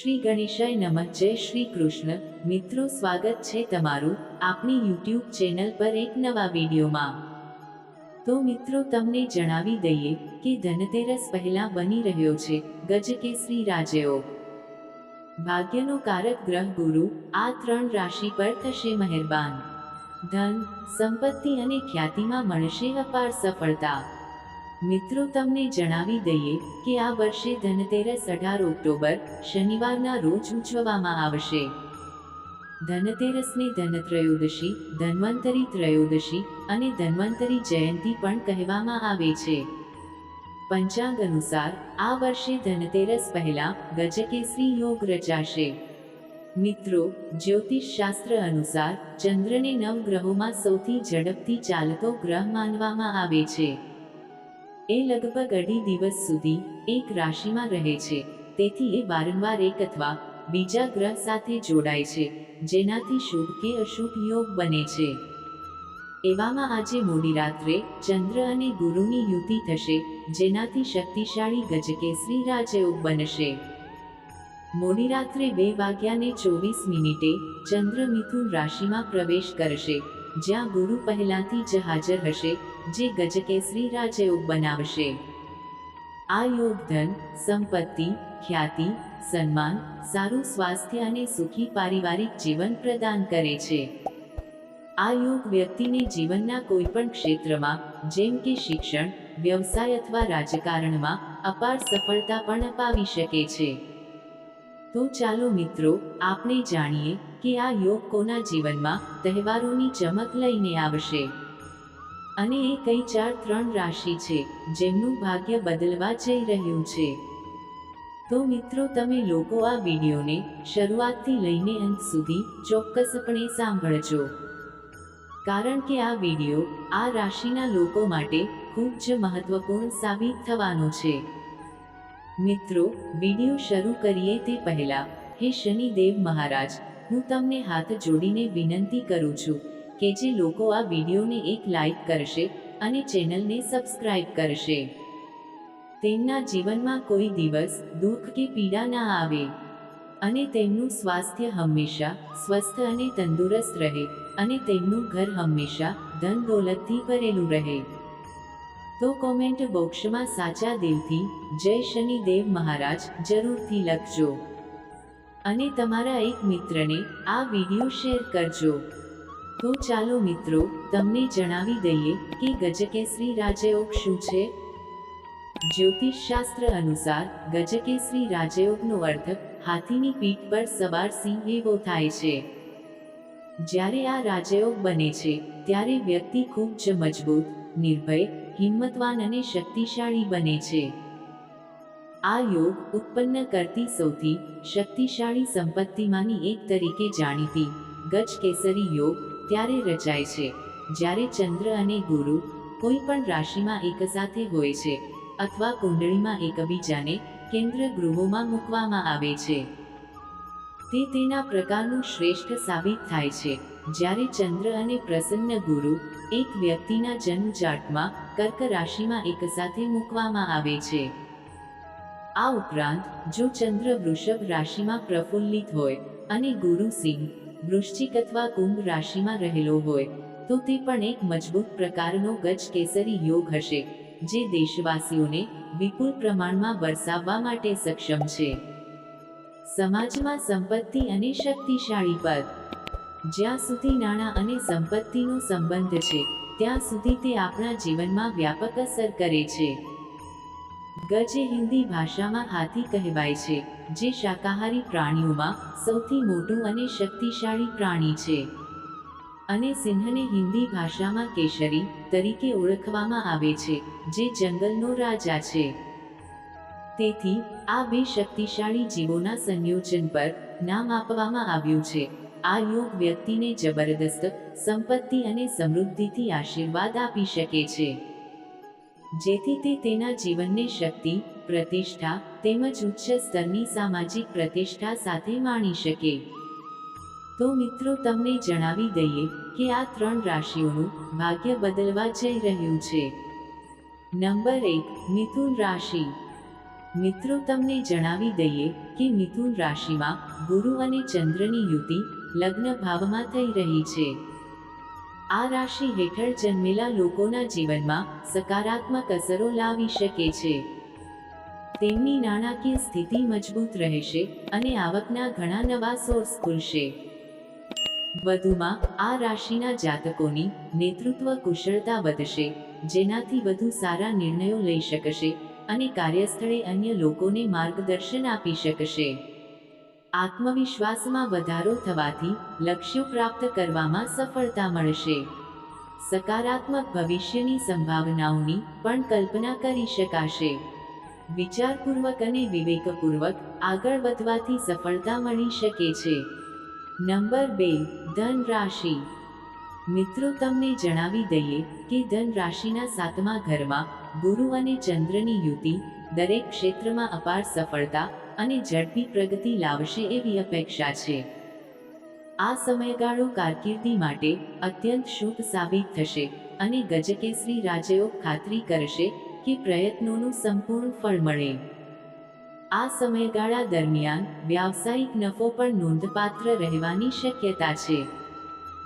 શ્રી ગણેશાય નમઃ. જય શ્રી કૃષ્ણ. મિત્રો, સ્વાગત છે તમારું આપણી યુટ્યુબ ચેનલ પર એક નવા વિડીયોમાં. તો મિત્રો, તમને જણાવી દઈએ કે ધનતેરસ પહેલા બની રહ્યો છે, ગજકેસરી રાજેઓ ભાગ્યનો કારક ગ્રહ ગુરુ, આ ત્રણ રાશિ પર થશે મહેરબાન. ધન, સંપત્તિ અને ખ્યાતિમાં મળશે અપાર સફળતા. મિત્રો તમને જણાવી દઈએ કે આ વર્ષે ધનતેરસ અઢાર ઓક્ટોબર શનિવારના રોજ ઉજવવામાં આવશે. ધનતેરસને ધનત્રયોદશી, ધન્વંતરી ત્રયોદશી અને ધન્વંતરી જયંતી પણ કહેવામાં આવે છે. પંચાંગ અનુસાર આ વર્ષે ધનતેરસ પહેલા ગજકેસરી યોગ રચાશે. મિત્રો જ્યોતિષ શાસ્ત્ર અનુસાર ચંદ્રને નવ ગ્રહોમાં સૌથી ઝડપથી ચાલતો ગ્રહ માનવામાં આવે છે. એ લગભગ અઢી દિવસ સુધી એક રાશિમાં રહે છે. તેથી એ વારંવાર એક અથવા બીજા ગ્રહ સાથે જોડાય છે, જેનાથી શુભ કે અશુભ યોગ બને છે. એવામાં આજે મોડી રાત્રે ચંદ્ર અને ગુરુની યુતિ થશે, જેનાથી શક્તિશાળી ગજકેસરી રાજયોગ બનશે. મોડી રાત્રે બે વાગ્યાને ચોવીસ મિનિટે ચંદ્ર મિથુન રાશિમાં પ્રવેશ કરશે. જ્યાં ગુરુ પહેલાથી જ હાજર હશે, જે ગજકેસરી રાજયોગ બનાવશે. આ યોગ ધન, સંપત્તિ, ખ્યાતિ, સન્માન, સારું સ્વાસ્થ્ય અને સુખી પારિવારિક જીવન પ્રદાન કરે છે. આ યોગ વ્યક્તિને જીવનના કોઈપણ ક્ષેત્રમાં, જેમ કે શિક્ષણ, વ્યવસાય અથવા રાજકારણમાં, અપાર સફળતા પણ અપાવી શકે છે. તો ચાલો મિત્રો, આપણે જાણીએ કે આ યોગ કોના જીવનમાં તહેવારોની ચમક લઈને આવશે? અને એ કઈ ચાર ત્રણ રાશિ છે, જેમનું ભાગ્ય બદલવા જઈ રહ્યું છે. તો મિત્રો તમે લોકો આ વિડીયોને શરૂઆતથી લઈને અંત સુધી ચોક્કસપણે સાંભળજો. કારણ કે આ વીડિયો આ રાશિના લોકો માટે ખૂબ જ મહત્વપૂર્ણ સાબિત થવાનો છે. મિત્રો, વીડિયો શરૂ કરીએ તે પહેલા, હે શનિદેવ મહારાજ હું તમને હાથ જોડીને વિનંતી કરું છું કે જે લોકો આ વિડીયોને એક લાઈક કરશે અને ચેનલને સબસ્ક્રાઇબ કરશે. તેમના જીવનમાં કોઈ દિવસ દુઃખ કે પીડા ના આવે અને તેમનું સ્વાસ્થ્ય હંમેશા સ્વસ્થ અને તંદુરસ્ત રહે અને તેમનું ઘર હંમેશા ધન દોલતથી ભરેલું રહે. તો કોમેન્ટ બોક્સમાં સાચા દિલથી જય શનિદેવ મહારાજ જરૂરથી લખજો. અને તમારા એક મિત્રને આ વીડિયો શેર કરજો. તો ચાલો મિત્રો, તમને જણાવી દઈએ કે ગજકેસરી રાજયોગ શું છે? જ્યોતિષ શાસ્ત્ર અનુસાર ગજકેસરી રાજયોગનો અર્થ હાથીની પીઠ પર સવાર સિંહ એવો થાય છે. જ્યારે આ રાજયોગ બને છે, ત્યારે વ્યક્તિ ખૂબ જ મજબૂત, નિર્ભય, હિંમતવાન અને શક્તિશાળી બને છે. આ યોગ ઉત્પન્ન કરતી સૌથી શક્તિશાળી સંપત્તિમાંની એક તરીકે જાણીતી. ગજ કેસરી યોગ ત્યારે રચાય છે, જ્યારે ચંદ્ર અને ગુરુ કોઈ પણ રાશિમાં એક સાથે હોય છે અથવા કુંડળીમાં એકબીજાને કેન્દ્ર ગૃહોમાં મૂકવામાં આવે છે. તે તેના પ્રકારનું શ્રેષ્ઠ સાબિત થાય છે, જ્યારે ચંદ્ર અને પ્રસન્ન ગુરુ એક વ્યક્તિના જન્મજાટમાં કર્ક રાશિમાં એકસાથે મૂકવામાં આવે છે. આ ઉપરાંત, જો ચંદ્ર વૃષભ રાશિમાં પ્રફુલ્લિત હોય અને ગુરુ સિંહ વૃશ્ચિક અથવા કુંભ રાશિમાં રહેલો હોય, તો તે પણ એક મજબૂત પ્રકારનો ગજ કેસરી યોગ હશે, જે દેશવાસીઓને વિપુલ પ્રમાણમાં વરસાવવા માટે સક્ષમ છે. સમાજમાં સંપત્તિ અને શક્તિશાળી પદ. જ્યાં સુધી નાણાં અને સંપત્તિનો સંબંધ છે, ત્યાં સુધી તે આપણા જીવનમાં વ્યાપક અસર કરે છે. ગજ હિન્દી ભાષામાં હાથી કહેવાય છે, જે શાકાહારી પ્રાણીઓમાં સૌથી મોટું અને શક્તિશાળી પ્રાણી છે. અને સિંહને હિન્દી ભાષામાં કેશરી તરીકે ઓળખવામાં આવે છે, જે જંગલનો રાજા છે. તેથી, આ બે શક્તિશાળી જીવોના સંયોજન પર નામ આપવામાં આવ્યું છે. આ યોગ વ્યક્તિને જબરદસ્ત સંપત્તિ અને સમૃદ્ધિથી આશીર્વાદ આપી શકે છે. જેથી તે તેના જીવનને શક્તિ, પ્રતિષ્ઠા તેમજ ઉચ્ચ સ્તરની સામાજિક પ્રતિષ્ઠા સાથે માણી શકે. તો મિત્રો તમને જણાવી દઈએ કે આ ત્રણ રાશિઓનું ભાગ્ય બદલવા જઈ રહ્યું છે. નંબર એક, મિથુન રાશિ. મિત્રો તમને જણાવી દઈએ કે મિથુન રાશિમાં ગુરુ અને ચંદ્રની યુતિ લગ્ન ભાવમાં થઈ રહી છે. આ રાશિ હેઠળ જન્મેલા લોકોના જીવનમાં સકારાત્મક અસરો લાવી શકે છે. તેમની નાણાકીય સ્થિતિ મજબૂત રહેશે અને આવકના ઘણા નવા સોર્સ ખુલશે. વધુમાં, આ રાશિના જાતકોની નેતૃત્વ કુશળતા વધશે, જેનાથી વધુ સારા નિર્ણયો લઈ શકશે અને કાર્યસ્થળે અન્ય લોકોને માર્ગદર્શન આપી શકશે. આત્મવિશ્વાસમાં વધારો થવાથી લક્ષ્યો પ્રાપ્ત કરવામાં સફળતા મળશે. સકારાત્મક ભવિષ્યની સંભાવનાઓની પણ કલ્પના કરી શકાશે. વિચારપૂર્વક અને વિવેકપૂર્વક આગળ વધવાથી સફળતા મળી શકે છે. નંબર બે, ધન રાશિ. મિત્રો, તમને જણાવી દઈએ કે ધન રાશિના સાતમા ઘરમાં ગુરુ અને ચંદ્રની યુતિ દરેક ક્ષેત્રમાં અપાર સફળતા અને ઝડપી પ્રગતિ લાવશે એવી અપેક્ષા છે. આ સમયગાળો કારકિર્દી માટે અત્યંત શુભ સાબિત થશે અને ગજકેસરી રાજયોગ ખાતરી કરશે કે પ્રયત્નોનું સંપૂર્ણ ફળ મળે. આ સમયગાળા દરમિયાન વ્યાવસાયિક નફો પણ નોંધપાત્ર રહેવાની શક્યતા છે.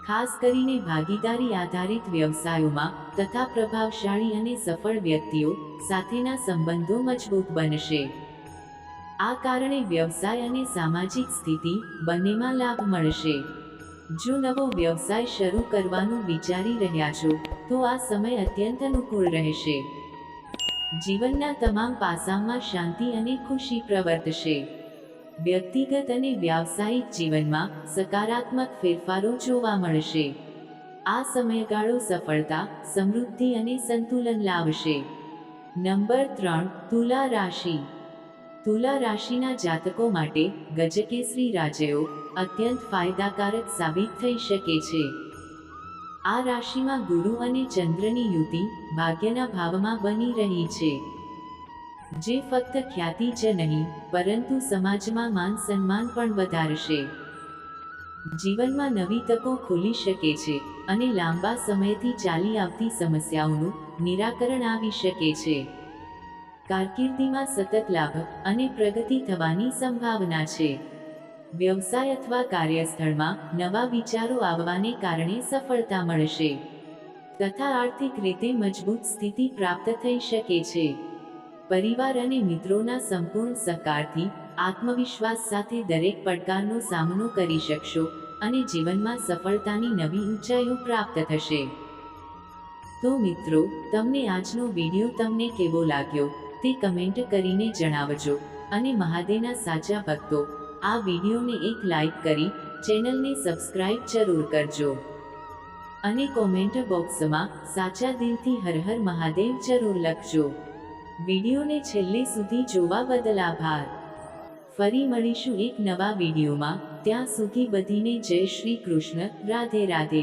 ખાસ કરીને ભાગીદારી આધારિત વ્યવસાયોમાં તથા પ્રભાવશાળી અને સફળ વ્યક્તિઓ સાથેના સંબંધો મજબૂત બનશે. આ કારણે વ્યવસાય અને સામાજિક સ્થિતિ બંનેમાં લાભ મળશે. જો નવો વ્યવસાય શરૂ કરવાનું વિચારી રહ્યા છો, તો આ સમય અત્યંત અનુકૂળ રહેશે. જીવનના તમામ પાસામાં શાંતિ અને ખુશી પ્રવર્તશે. વ્યક્તિગત અને વ્યાવસાયિક જીવનમાં સકારાત્મક ફેરફારો જોવા મળશે. આ સમયગાળો સફળતા, સમૃદ્ધિ અને સંતુલન લાવશે. નંબર ત્રણ, તુલા રાશિ. તુલા રાશિના જાતકો માટે ગજકેસરી રાજયો અત્યંત ફાયદાકારક સાબિત થઈ શકે છે. આ રાશિમાં ગુરુ અને ચંદ્રની યુતિ ભાગ્યના ભાવમાં બની રહી છે. જે ફક્ત ખ્યાતિ જ નહીં, પરંતુ સમાજમાં માન સન્માન પણ વધારશે. જીવનમાં નવી તકો ખુલી શકે છે અને લાંબા સમયથી ચાલી આવતી સમસ્યાઓનું નિરાકરણ આવી શકે છે. કારકિર્દીમાં સતત લાભ અને પ્રગતિ થવાની સંભાવના છે. વ્યવસાય અથવા કાર્યસ્થળમાં નવા વિચારો આવવાને કારણે સફળતા મળશે. તથા આર્થિક રીતે મજબૂત સ્થિતિ પ્રાપ્ત થઈ શકે છે. પરિવાર અને મિત્રોના સંપૂર્ણ સહકારથી આત્મવિશ્વાસ સાથે દરેક પડકારનો સામનો કરી શકશો અને જીવનમાં સફળતાની નવી ઊંચાઈઓ પ્રાપ્ત થશે. તો મિત્રો, તમને આજનો વીડિયો તમને કેવો લાગ્યો? તે કમેન્ટ કરીને જણાવજો અને મહાદેવના સાચા ભક્તો. આ વિડીયોને એક લાઈક કરી ચેનલને સબસ્ક્રાઇબ જરૂર કરજો. અને કોમેન્ટ બોક્સમાં સાચા દિલથી હર હર મહાદેવ જરૂર લખજો. વિડીયોને છેલ્લે સુધી જોવા બદલ આભાર. ફરી મળીશું એક નવા વિડીયોમાં. ત્યાં સુધી બધીને જય શ્રી કૃષ્ણ, રાધે રાધે.